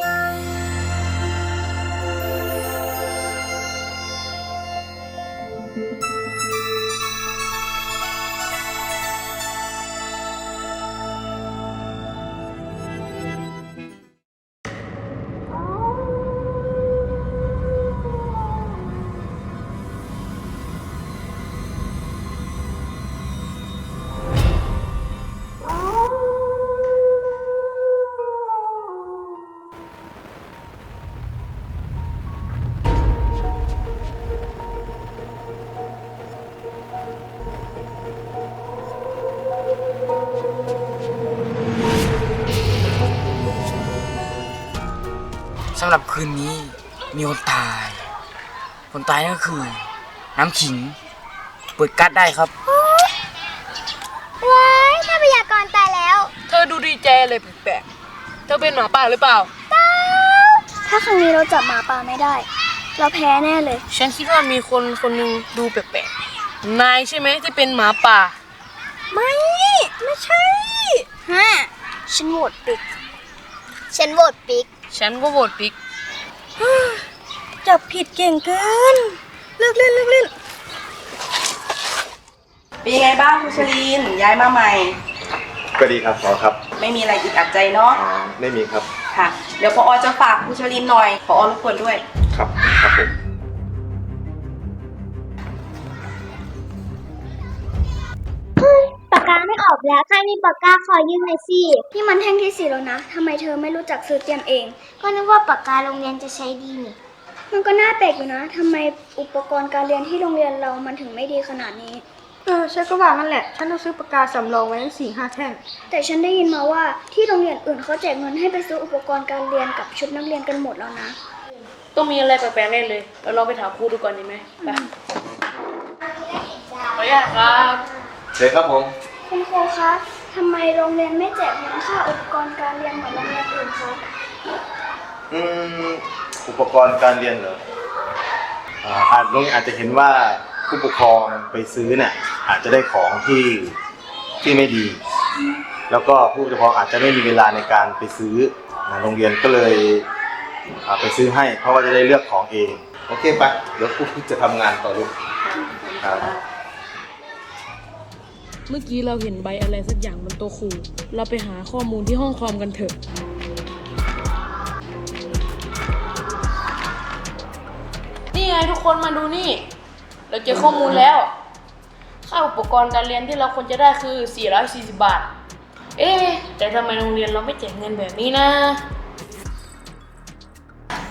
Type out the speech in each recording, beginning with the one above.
สำหรับคืนนี้มีคนตาย คนตายนั่นก็คือ น้ำขิง เปิดกัดได้ครับ ว้ายถ้าพยากรณ์ตายแล้วเธอดูดีใจเลยแปลกๆเธอเป็นหมาป่าหรือเปล่าถ้าครั้งนี้เราจับหมาป่าไม่ได้ เราแพ้แน่เลย ฉันคิดว่ามีคนคนหนึ่งดูแปลกๆ นายใช่ไหมที่เป็นหมาป่า ไม่ ไม่ใช่ฮะฉันโหวตปิก ฉันโหวตปิก ฉันก็โหวตปิก จับผิดเก่งเกิน เลิกเล่นเลิกเล่นเป็นยังไงบ้างคุณชลีนย้ายมาใหม่ ก็ดีครับขอครับไม่มีอะไรอึดอัดใจเนาะอ่าไม่มีครับค่ะ เดี๋ยวพอจะฝากคุณชลีนหน่อยพอรบกวนด้วย ครับครับผม กกาไม่ออกแล้ว ใครมีปากกาขอยืมหน่อยสิ นี่มันแท่งที่สี่แล้วนะทำไมเธอไม่รู้จักซื้อเตรียมเอง ก็นึกว่าปากกาโรงเรียนจะใช้ดีนี่ มันก็น่าแปลกอยู่นะทำไมอุปกรณ์การเรียนที่โรงเรียนเรามันถึงไม่ดีขนาดนี้ เออฉันก็ว่างั้นแหละ ฉันต้องซื้อปากกาสำรองไว้ทั้งสี่ห้าแท่ง แต่ฉันได้ยินมาว่าที่โรงเรียนอื่นเขาแจกเงินให้ไปซื้ออุปกรณ์การเรียนกับชุดนักเรียนกันหมดแล้วนะ ต้องมีอะไรแปลกๆแน่เลยเราลองไปถามครูดูก่อนดีไหมไปขออนุญาตครับ เชิญครับผม คุณครูคะทำไมโรงเรียนไม่แจกเงินค่าอุปกรณ์การเรียนเหมือนโรงเรียนอื่นคะอืมอุปกรณ์การเรียนเหรออ่าอาจโรงเรียนอาจจะเห็นว่าผู้ปกครองไปซื้อเนี่ยอาจจะได้ของที่ที่ไม่ดี แล้วก็ผู้ปกครองอาจจะไม่มีเวลาในการไปซื้อนะโรงเรียนก็เลยอ่าไปซื้อให้ เพราะว่าจะได้เลือกของเอง โอเคปะเดี๋ยวครูจะทำงานต่อลูกครับ เมื่อกี้เราเห็นใบอะไรสักอย่างบนโต๊ะครูเราไปหาข้อมูลที่ห้องคอมกันเถอะ นี่ไงทุกคนมาดูนี่ เราเจอข้อมูลแล้ว ค่าอุปกรณ์การเรียนที่เราควรจะได้คือ 440 บาท เอ๊ะ แต่ทำไมโรงเรียนเราไม่แจกเงินแบบนี้นะ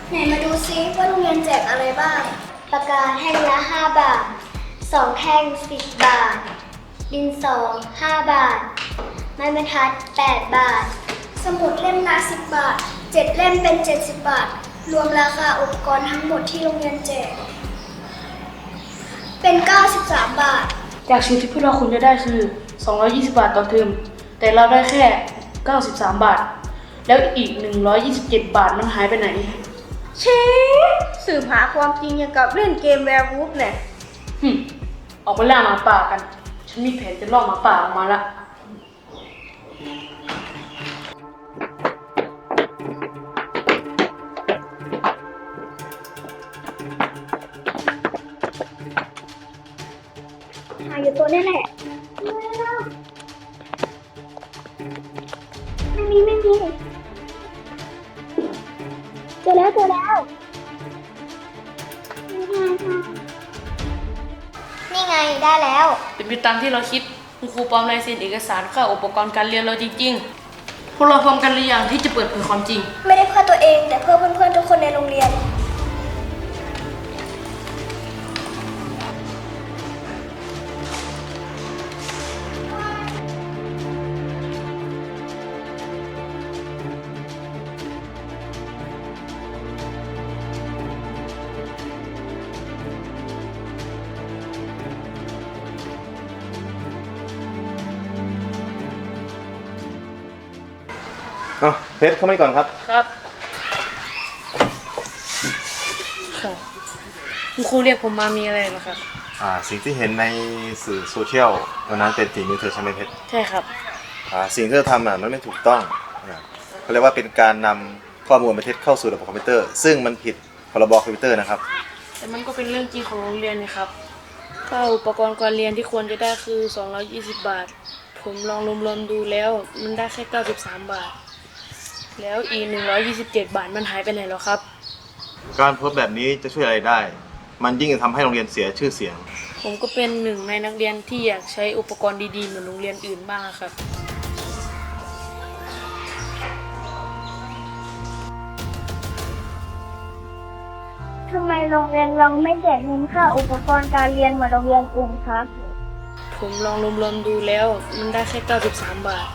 ไหนมาดูซิว่าโรงเรียนแจกอะไรบ้างปากกาแท่งละ5บาท 2 แท่ง 10 บาท ดินสอ5บาท ไม้บรรทัด8บาท สมุดเล่มละ10บาท7เล่มเป็น70บาท รวมราคาอุปกรณ์ทั้งหมดที่โรงเรียนแจกเป็น 93 บาท จากชุดที่พวกเราควรจะได้คือ 220 บาทต่อเทอมแต่เราได้แค่ 93 บาท แล้วอีก 127 บาทมันหายไปไหน เชฟสืบหาความจริงอย่างกับเล่นเกมแวร์วูฟเนี่ยหึออกไปล่าหมาป่ากัน ฉันมีแผนจะล่อหมาป่าออกมาละ หาอยู่ตัวนี่แหละไม่มีไม่มีเจอแล้วเจอแล้ว ไงได้แล้ว เป็นไปตามที่เราคิดคุณครูปลอมลายเซ็นเอกสารค่าอุปกรณ์การเรียนเราจริงๆพวกเราพร้อมกันหรือยังที่จะเปิดเผยความจริง ไม่ได้เพื่อตัวเองแต่เพื่อเพื่อนๆทุกคนในโรงเรียน เอาเพชรเข้ามาก่อนครับ ครับค่ะคุณครูเรียกผมมามีอะไรเหรอครับ อ่า สิ่งที่เห็นในสื่อโซเชียลวันนั้นเป็นฝีมือเธอใช่ไหมเพชรใช่ครับ อ่า สิ่งที่เธอทำอะมันไม่ถูกต้องอ่าเขาเรียกว่าเป็นการนำข้อมูลเป็นเท็จเข้าสู่ระบบคอมพิวเตอร์ ซึ่งมันผิดพรบคอมพิวเตอร์นะครับ แต่มันก็เป็นเรื่องจริงของโรงเรียนนี่ครับค่าอุปกรณ์การเรียนที่ควรจะได้คือ 220 บาท ผมลองรวมๆดูแล้ว มันได้แค่ 93 บาท แล้วอีก127บาทมันหายไปไหนแล้วครับ การโพสต์แบบนี้จะช่วยอะไรได้ มันยิ่งจะทำให้โรงเรียนเสียชื่อเสียง ผมก็เป็นหนึ่งในนักเรียนที่อยากใช้อุปกรณ์ดีๆเหมือนโรงเรียนอื่นบ้างอะครับ ทำไมโรงเรียนเราไม่แจกเงินค่าอุปกรณ์การเรียนเหมือนโรงเรียนอื่นครับ ผมลองรวมๆดูแล้ว มันได้แค่93 บาท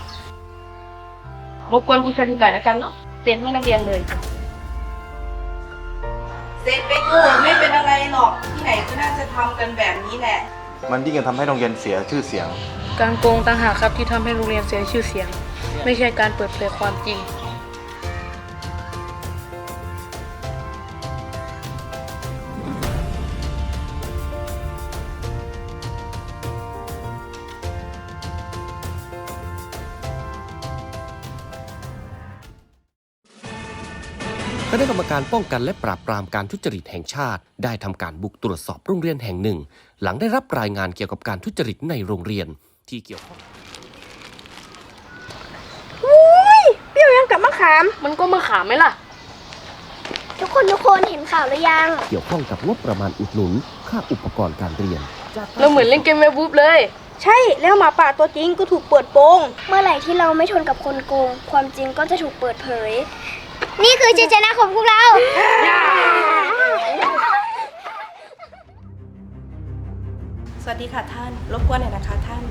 รบกวนครูชลินหน่อยแล้วกันเนาะเซ็นให้นักเรียนเลย เซ็นไปเถอะไม่เป็นอะไรหรอกที่ไหนก็น่าจะทำกันแบบนี้แหละ มันยิ่งจะทำให้โรงเรียนเสียชื่อเสียง การโกงต่างหากครับที่ทำให้โรงเรียนเสียชื่อเสียง ไม่ใช่การเปิดเผยความจริง คณะกรรมการป้องกันและปราบปรามการทุจริตแห่งชาติ ได้ทำการบุกตรวจสอบโรงเรียนแห่งหนึ่ง หลังได้รับรายงานเกี่ยวกับการทุจริตในโรงเรียนที่เกี่ยวข้องอุ้ยเปรี้ยวยังกับมะขาม มันก็มาขามไหมล่ะ ทุกคนทุกคนเห็นข่าวหรือยัง เกี่ยวข้องกับงบประมาณอุดหนุน ค่าอุปกรณ์การเรียน เราเหมือนเล่นเกมเว็บบุ๊บเลย ใช่แล้วหมาป่าตัวจริงก็ถูกเปิดโปง เมื่อไหร่ที่เราไม่ทนกับคนโกง ความจริงก็จะถูกเปิดเผย นี่คือชัยชนะของพวกเรา สวัสดีค่ะท่าน รบกวนหน่อยนะคะท่าน